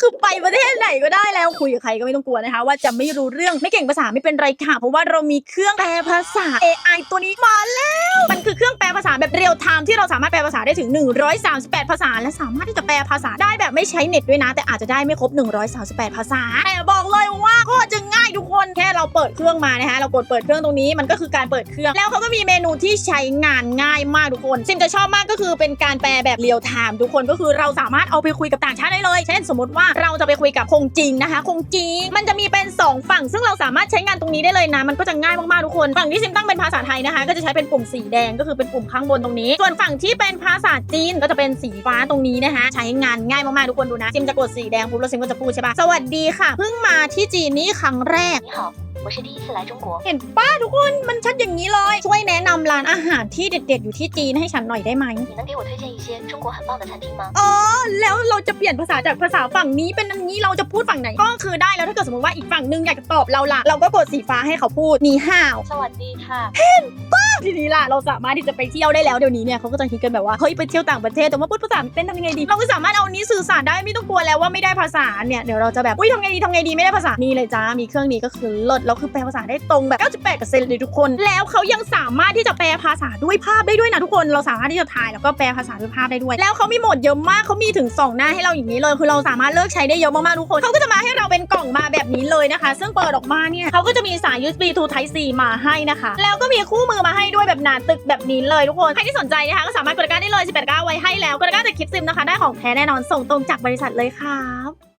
คือไปประเทศไหนก็ได้แล้วคุยกับใครก็ไม่ต้องกลัวนะคะ ว่าจะไม่รู้เรื่องไม่เก่งภาษาไม่เป็นไรค่ะ เพราะว่าเรามีเครื่องแปลภาษา AI ตัวนี้มาแล้ว มันคือเครื่องแปลภาษาแบบเรียลไทม์ที่เราสามารถแปลภาษาได้ถึง 138 ภาษา และสามารถที่จะแปลภาษาได้แบบไม่ใช้เน็ตด้วยนะ แต่อาจจะได้ไม่ครบ 138 ภาษาแต่บอกเลยว่าก็จะง่าย นแค่เราเปิดเครื่องมานะคะเรากดเปิดเครื่องตรงนี้มันก็คือการเปิดเครื่อง แล้วเขาก็มีเมนูที่ใช้งานง่ายมากทุกคนซิมจะชอบมากก็คือเป็นการแปลแบบเรียลไทม์ทุกคนก็คือเราสามารถเอาไปคุยกับต่างชาติได้เลย เช่นสมมติว่าเราจะไปคุยกับคงจีนนะคะ คงจีนมันจะมีเป็น 2 ฝั่ง ซึ่งเราสามารถใช้งานตรงนี้ได้เลยนะ มันก็จะง่ายมากๆทุกคน ฝั่งที่ซิมตั้งเป็นภาษาไทยนะคะ ก็จะใช้เป็นปุ่มสีแดงก็คือเป็นปุ่มข้างบนตรงนี้ ส่วนฝั่งที่เป็นภาษาจีนก็จะเป็นสีฟ้าตรงนี้นะคะ ใช้งานง่ายมากๆทุกคนดูนะซิมจะกดสีแดงปุ๊บแล้วซิมก็จะพูดใช่ปะสวัสดีค่ะเพิ่งมาที่จีนนี่ครั้งแรก好，我是第一次来中国。 เห็นป้าทุกคนมันชัดอย่างนี้เลย ช่วยแนะนำร้านอาหารที่เด็ดๆ อยู่ที่จีนให้ฉันหน่อยได้ไหม 你能给我推荐一些中国很棒的餐厅吗？ อ๋อ แล้วเราจะเปลี่ยนภาษาจากภาษาฝั่งนี้เป็นอันนี้เราจะพูดฝั่งไหน ก็คือได้แล้วถ้าเกิดสมมติว่าอีกฝั่งหนึงอยากจะตอบเราล่ะ เราก็กดสีฟ้าให้เขาพูดนีห่าว สวัสดีค่ะ ทีนี้ล่ะเราสามารถที่จะไปเที่ยวได้แล้วเดี๋ยวนี้เนี่ยเขาก็จะคิดกันแบบว่าเฮ้ยไปเที่ยวต่างประเทศแต่ว่าพูดภาษาไม่เป็นทำยังไงดี เราก็สามารถเอานี้สื่อสารได้ไม่ต้องกลัวแล้วว่าไม่ได้ภาษาเนี่ยเดี๋ยวเราจะแบบอุ้ยทำไงดีทำไงดีไม่ได้ภาษานี่เลยจ้ามีเครื่องนี้ก็คือเลิศแล้วคือแปลภาษาได้ตรงแบบ98%เลยทุกคน แล้วเขายังสามารถที่จะแปลภาษาด้วยภาพได้ด้วยนะทุกคนเราสามารถที่จะถ่ายแล้วก็แปลภาษาด้วยภาพได้ด้วย แล้วเขามีโหมดเยอะมากเขามีถึง 2 หน้าให้เราอย่างนี้เลย คือเราสามารถเลิกใช้ได้เยอะมากๆทุกคนเขาก็จะมาให้เราเป็นกล่องมาแบบนี้เลยนะคะ ซึ่งเปิดออกมาเนี่ยเขาก็จะมีสาย USB to Type C มาให้นะคะ แล้วก็มีคู่มือมาให้ด้วยแบบหนาตึกแบบนี้เลยทุกคนใครที่สนใจนะคะก็สามารถกดตะกร้าได้เลย18ก้าไว้ให้แล้วกดตะกร้าจากคลิปซิมนะคะได้ของแท้แน่นอนส่งตรงจากบริษัทเลยครับ